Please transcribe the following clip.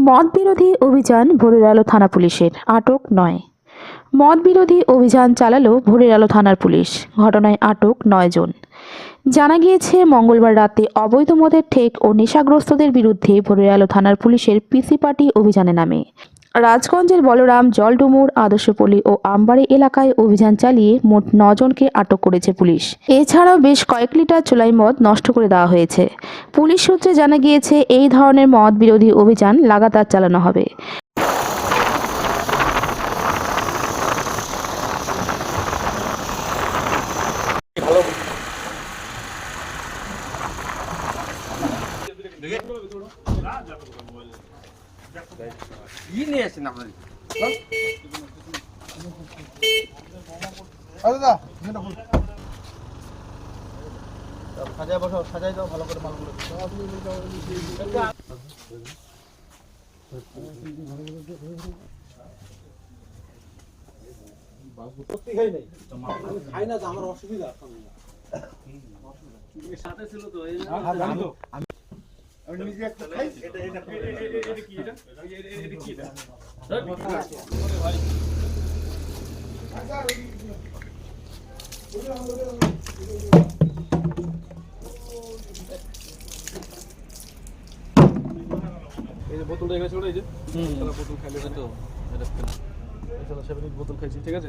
মদ বিরোধী অভিযান ভোরের আলো থানা পুলিশের। আটক নয়। মদ বিরোধী অভিযান চালালো ভোরের আলো থানার পুলিশ। ঘটনায় আটক নয় জন। জানা গিয়েছে, মঙ্গলবার রাতে অবৈধ মদের ঠেক ও নেশাগ্রস্তদের বিরুদ্ধে ভোরের আলো থানার পুলিশের পিসি পার্টি অভিযানে নামে। রাজগঞ্জের বলরাম, জলডুমুর, আদর্শপল্লী ও আমবাড়ি এলাকায় অভিযান চালিয়ে মোট নজনকে আটক করেছে পুলিশ। এছাড়াও বেশ কয়েক লিটার চোলাই মদ নষ্ট করে দেওয়া হয়েছে। পুলিশ সূত্রে জানা গিয়েছে, এই ধরনের মদ বিরোধী অভিযান লাগাতার চালানো হবে। ই নিয়ে আসেন আপনার দাদা সাজায় বসো সাজাই দাও ভালো করে মালগুলো খাই না তো আমার অসুবিধা। আমি নিজে একটা এই যে বোতলটা এখানে এই যে? বোতল খাইলে তো এটা এছাড়া সেভেন বোতল খাইছি ঠিক আছে?